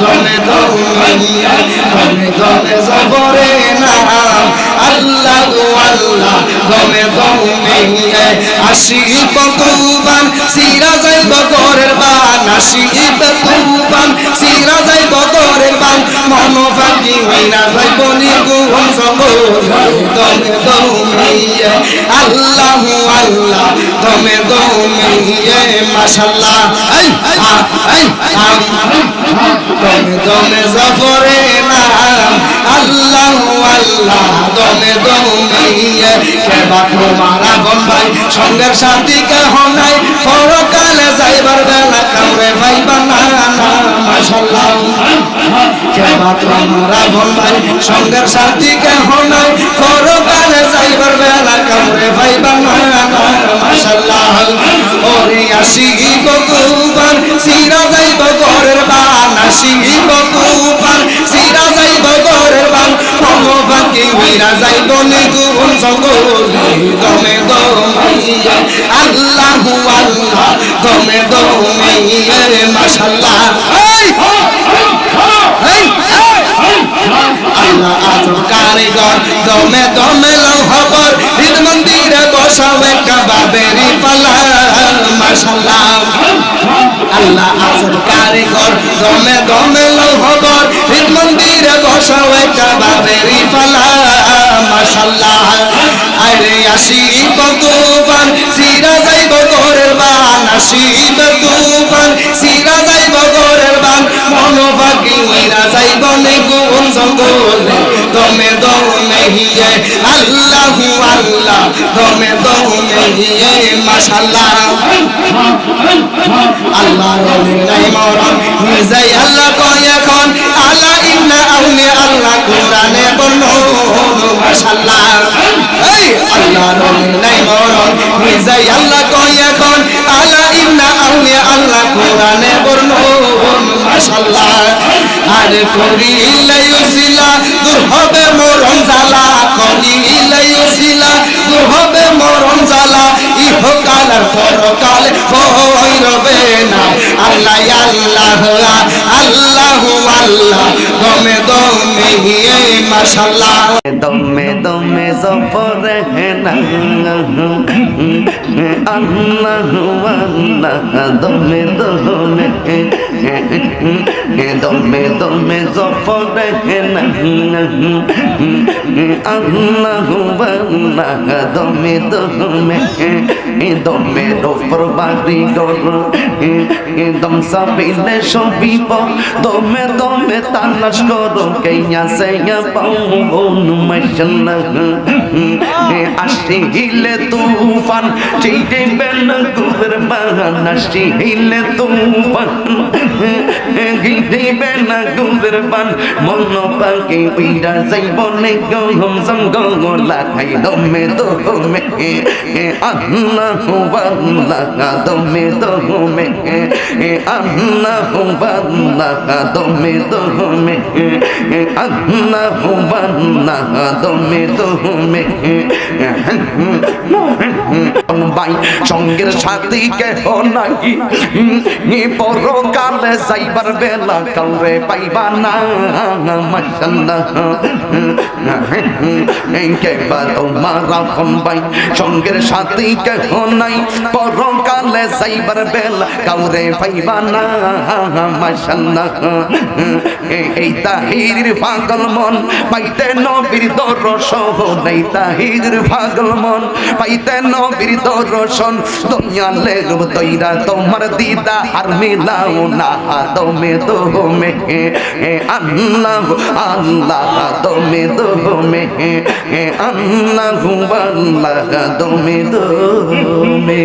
দমে দমে দমে দমে জফরে না আল্লাহ আল্লাহ তুবান সিরা যাইব গরের বান আসিব তুবান সিরা যাইব গরের বান মন ফাঁকি হইনা যাইব নিগুণ সঙ্গর দমে দমে আল্লাহ আল্লাহ দমে দমে মাশাল্লাহ। এই এই দমে দমে জফরে আল্লাহ আল্লাহ, দমে দমে কেবা তোমারা বম্বাই সঙ্গের সাথী কেহ নাই? কেবা তোমারা বম্বাই সঙ্গের সাথী কেহ নাই। পরকালে যাইবার বেলা কাউরে ভাইবা না না মাশাল্লাহ ওরে আসি বকুবান সিরা যাইব গরের বান। আসি বকুবান সিরা যাইব গরের বান। বাকি হইরা যাইব নিগুণ সঙ্গল দমে দমে আল্লাহু আল্লাহ, দমে দমে মাশাল্লাহ এই এই আল্লাহ আজব কারিগর। দমে দমে লৌহবর হৃদ মন্দিরে বসাও একটা বাবেরি পালা মাশাল্লাহ আল্লাহ আজব কারিগর। দমে দমে লৌহবর হৃদ মন্দিরে বসাও একটা বাবেরি পালা মাশাল্লাহ আরে আসি বকুবান সিরা যাইব গোরের বান আসি বকুবান যাইব নিগুণ জঙ্গলে? দমে দমে হিয়ে আল্লাহু আল্লাহ, দমে দমে হিয়ে মাশাল্লাহ আল্লাহ রলির নাই মরণ মিজাই আল্লাহ কয় এখন। আলা ইন্না আউলি আল্লাহ কোরআনে বর্ণন মাশাল্লাহ এই আল্লাহ রলির নাই মরণ মিজাই আল্লাহ কয় করিলে দূর হবে মোর জ্বালা আল্লাহ আল্লাহ আল্লাহ। দমে দমে হিয়ে মাশাল্লাহ। দমে দমে জপরে না আল্লাহ আল্লাহ। দমে দমে দমে দমে জপরে না আল্লাহ আল্লাহ। দমে দমে দমে রোপর বাড়ি গর দম সাবিলে সবিব। দমে দমে তালাশ করো কেয়া সেয়া পাউন মাশাল্লাহ আসিলে তুফান চিটে বেন গুবের বাগান। আসিলে তুফান গিটে বেন গুবের বান মন পাকে উইরা যাইব নে গম সম গলা খাই দমে দমে আল্লাহ আল্লাহ দমে দমে আল্লাহ আল্লাহ দমে দমে আল্লাহ আল্লাহ দমে দমে ভাই, সঙ্গের সাথী কেহ নাই। পরকালে যাইবার বেলা কাউরে পাইবা না, মাশাল্লাহ। কেবা তোমার আপন ভাই, সঙ্গের সাথী কেহ নাই। পরকালে যাইবার বেলা কাউরে পাইবা না, মাশাল্লাহ। এই তাহির পাগল মন, পাইতে নবীর দর্শন এই তাহির পাগল মন, পাইতে নবীর দর্শন দুনিয়া লেগব তৈরা, তোমার দিদা আর মিলাও না দমে দমে। আল্লাহ আল্লাহ দমে দমে। আল্লাহ আল্লাহ দমে দমে।